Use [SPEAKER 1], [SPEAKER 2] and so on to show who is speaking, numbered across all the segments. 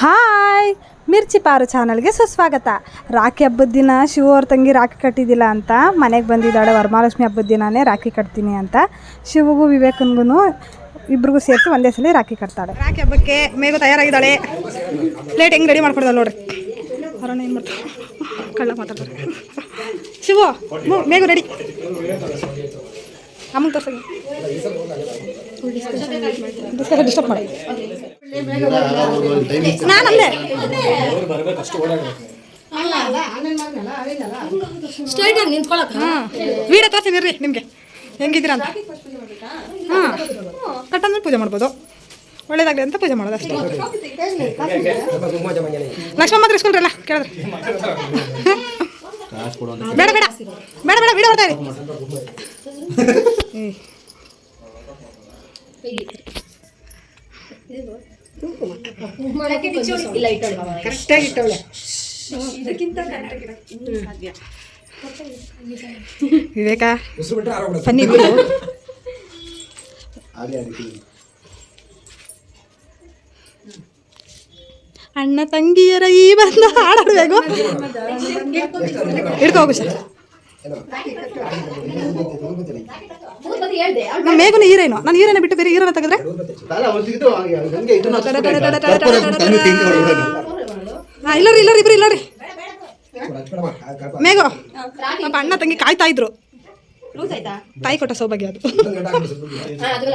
[SPEAKER 1] Hi ಮಿರ್ಚಿ ಪಾರು ಚಾನಲ್ಗೆ ಸುಸ್ವಾಗತ. ರಾಖಿ ಹಬ್ಬದ ದಿನ ಶಿವ ಅವ್ರ ತಂಗಿ ರಾಖಿ ಕಟ್ಟಿದ್ದಿಲ್ಲ ಅಂತ ಮನೆಗೆ ಬಂದಿದ್ದಾಳೆ ವರಮಹಾಲಕ್ಷ್ಮಿ ಹಬ್ಬದ ದಿನನೇ ರಾಖಿ ಕಟ್ತೀನಿ ಅಂತ. ಶಿವಗೂ ವಿವೇಕನ್ಗೂ ಇಬ್ರಿಗೂ ಸೇರಿಸಿ ಒಂದೇ ಸಲ ರಾಖಿ ಕಟ್ತಾಳೆ. ರಾಖಿ ಹಬ್ಬಕ್ಕೆ ಮೇಗೂ ತಯಾರಾಗಿದ್ದಾಳೆ. ಪ್ಲೇಟ್ ಹೆಂಗೆ ರೆಡಿ ಮಾಡ್ಕೊಡ್ದಲ್ಲ ನೋಡ್ರಿ. ಹೊರಣ ಏನು ಮಾಡ್ತಾರೆ ಕಳ್ಳ ಮಾತಾಡ್ತಾರೆ ಶಿವು ಮೇಗು ಮೇಘ ರೆಡಿ ಅಮ್ಮಂಗೆ ತೋರ್ಸಂಗೆ ಡಿಸ್ಟರ್ಬ್ ಮಾಡಿ. ನಾನಂದೆ
[SPEAKER 2] ಸ್ಟ್ರೈಟ್ ಆಗಿ ನಿಂತ್ಕೊಳಕ್
[SPEAKER 1] ಹಾಂ. ವೀಡಿಯೋ ತೋರಿಸ್ತೀನಿ ರೀ ನಿಮಗೆ. ಹೆಂಗಿದ್ದೀರಾ ಅಂತ. ಹಾಂ. ಕಟ್ಟಂದ್ರೆ ಪೂಜೆ ಮಾಡ್ಬೋದು. ಒಳ್ಳೇದಾಗಲಿ ಅಂತ ಪೂಜೆ ಮಾಡೋದು ಅಷ್ಟೇ. ಲಕ್ಷ್ಮಮ್ಮ ಹತ್ರ ಇಸ್ಕೊಂಡ್ರಲ್ಲ ಕೇಳಿದ್ರೆ. ಬೇಡ ಬೇಡ. ಬೇಡ ಬೇಡ ವೀಡ ಬರ್ತಾ ಇದೆ ಏ,
[SPEAKER 2] ಇಲ್ಲ ಇಟ್ಟಳು
[SPEAKER 3] ಕರೆಕ್ಟಾಗಿ ಇಟ್ಟವಳೆ
[SPEAKER 1] ವಿವೇಕ ಬನ್ನಿ. ಬಿಡು ಅಣ್ಣ ತಂಗಿಯರ ಈ ಬಂದ ಹಾಡಾಡ್ಬೇಕು. ಇಡ್ಕೋಬೇಕು ಹೋಗು ಸರ್. ಮೇಘನ ಹೀರೇನು ನಾನು ಹೀರೇನ ಬಿಟ್ಟು ಬೇರೆ ಹೀರೋನ ತೆಗೆದ್ರೆ? ಹಾಂ ಇಲ್ಲರಿ ಇಲ್ಲರಿ ಇಬ್ರು ಇಲ್ಲರಿ. ಮೇಘ ಪಾಪ ಅಣ್ಣ ತಂಗಿ ಕಾಯ್ತಾ ಇದ್ರು. ತಾಯಿ ಕೊಟ್ಟ ಸೌಭಾಗ್ಯ ಅದು.
[SPEAKER 2] ಹಾ, ಅದು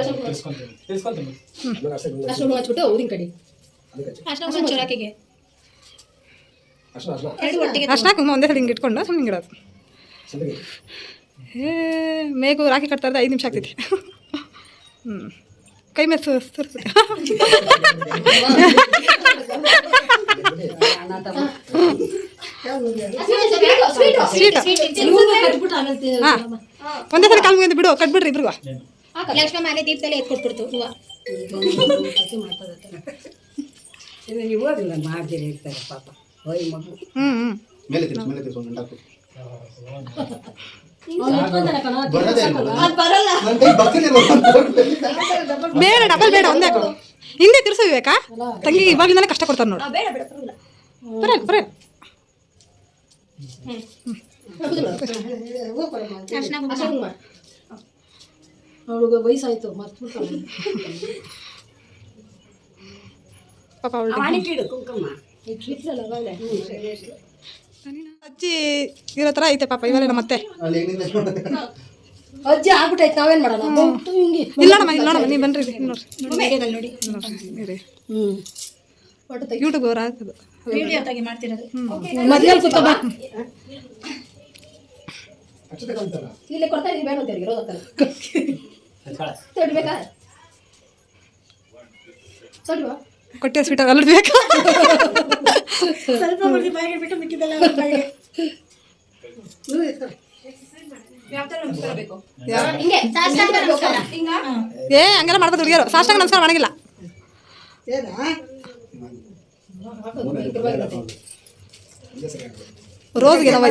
[SPEAKER 2] ಅಷ್ಟು ಹಚ್ಬಿಟ್ಟು ಊರಿನ ಕಡೆ. ಅಷ್ಟು ಚೂರಾಕಿಗೆ ಎರಡು ಒಟ್ಟಿಗೆ
[SPEAKER 1] ಅರ್ಶನ. ಕುಂಕುಮ ಒಂದೇ ಸಲ ಹಿಂಗೆ ಇಟ್ಕೊಂಡು ಸುಮ್ಮನೆ ಹಿಂಗೆ ಇಡೋದು. ಏ ಮೇಘು ರಾಖಿ ಕಟ್ತಾ ಇದ್ದ ಐದು ನಿಮಿಷ ಆಗ್ತೈತಿ. ಹ್ಞೂ ಕೈ ಮೇಲೆ ಸುರ್ ಒಂದೇ ಸಲ ಕಾಲ್ ಮುಗಿದು ಬಿಡು ಕಟ್ಬಿಡ್ರಿ ಇಬ್ರಿಗೂ.
[SPEAKER 2] ಲಕ್ಷ್ಮಣ ಮನೆ ದೀಪದಲ್ಲಿ ಹೂವ.
[SPEAKER 3] ಮಾಡ್ತೀರಿ ಇರ್ತಾರೆ ಪಾಪ. ಹೋಯ್ ಮಗು.
[SPEAKER 1] ಹ್ಞೂ ಹ್ಞೂ ಬೇಡ ಡಬಲ್ ಬೇಡ ಒಂದೇ ಕೊಡು. ಹಿಂದೆ ತಿರ್ಸು ವಿವೇಕ. ತಂಗಿ ಇವಾಗಿಂದಲೇ ಕಷ್ಟ ಕೊಡ್ತಾರೆ ನೋಡು.
[SPEAKER 2] ಬರಲ್ಲ
[SPEAKER 1] ಬರಲ್ಲ
[SPEAKER 3] ಅವಳಿಗೆ ವಯಸ್ಸಾಯ್ತು ಮರ್ತ್ಬಿಡ್ತಾಳೆ
[SPEAKER 1] ಪಾಪ ಅವಳು
[SPEAKER 3] ಇಟ್ಲಿಲ್ಲ
[SPEAKER 1] ಅಜ್ಜಿ ಇರೋ ಥರ ಐತೆ ಪಾಪ ಇವಾಗ ಮತ್ತೆ
[SPEAKER 3] ಅಜ್ಜಿ ಆಗ್ಬಿಟ್ಟೈತೆ ನಾವೇನ್ ಮಾಡೋಣ ಬಂತು ಹಿಂಗೆ.
[SPEAKER 1] ಇಲ್ಲ ನೋಡಮ್ಮ ಇಲ್ಲ ನೋಡಮ್ಮ ನೀವು ಬನ್ರಿ ನೋಡ್ರಿ
[SPEAKER 2] ನೋಡಿ
[SPEAKER 3] ಹ್ಞೂ
[SPEAKER 1] ಯೂಟ್ಯೂಬ್ ಅವ್ರು ಹಾಕೋದು.
[SPEAKER 3] ಮದ್ವೆ
[SPEAKER 2] ಇಲ್ಲಿ ಕೊಡ್ತಾ ಬೇಡ ತೊಡ್ಬೇಕಾ? ತೊಡುವ?
[SPEAKER 1] ಕೊಟ್ಟೆ ಸ್ವೀಟ್ ಅಲ್ಲ ಬೇಕಾ?
[SPEAKER 3] ಸ್ವಲ್ಪ ಬಿಟ್ಟು ಮಿಕ್ಕಿದೆಲ್ಲ
[SPEAKER 1] ಏ ಹಂಗೆಲ್ಲ ಮಾಡ್ಬೋದು ಹುಡುಗಿಯರು. ಸಾಷ್ಟಾಂಗ ನಮಸ್ಕಾರ ಮಾಡಂಗಿಲ್ಲ. ರೋಸ್ಗೆ ನಾವು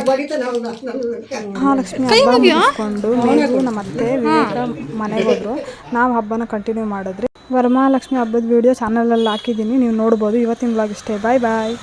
[SPEAKER 1] ನಮ್ಮ ಅತ್ತೆ ವಿವೇಕ ಮನೆಗೆ ಹೋದ್ರು. ನಾವು ಹಬ್ಬನ ಕಂಟಿನ್ಯೂ ಮಾಡಿದ್ರಿ. ವರಮಹಾಲಕ್ಷ್ಮಿ ಹಬ್ಬದ ವಿಡಿಯೋ ಚಾನಲಲ್ಲಿ ಹಾಕಿದ್ದೀನಿ. ನೀವು ನೋಡ್ಬೋದು. ಇವತ್ತಿನ ಬ್ಲಾಗ್ ಇಷ್ಟೇ. ಬಾಯ್ ಬಾಯ್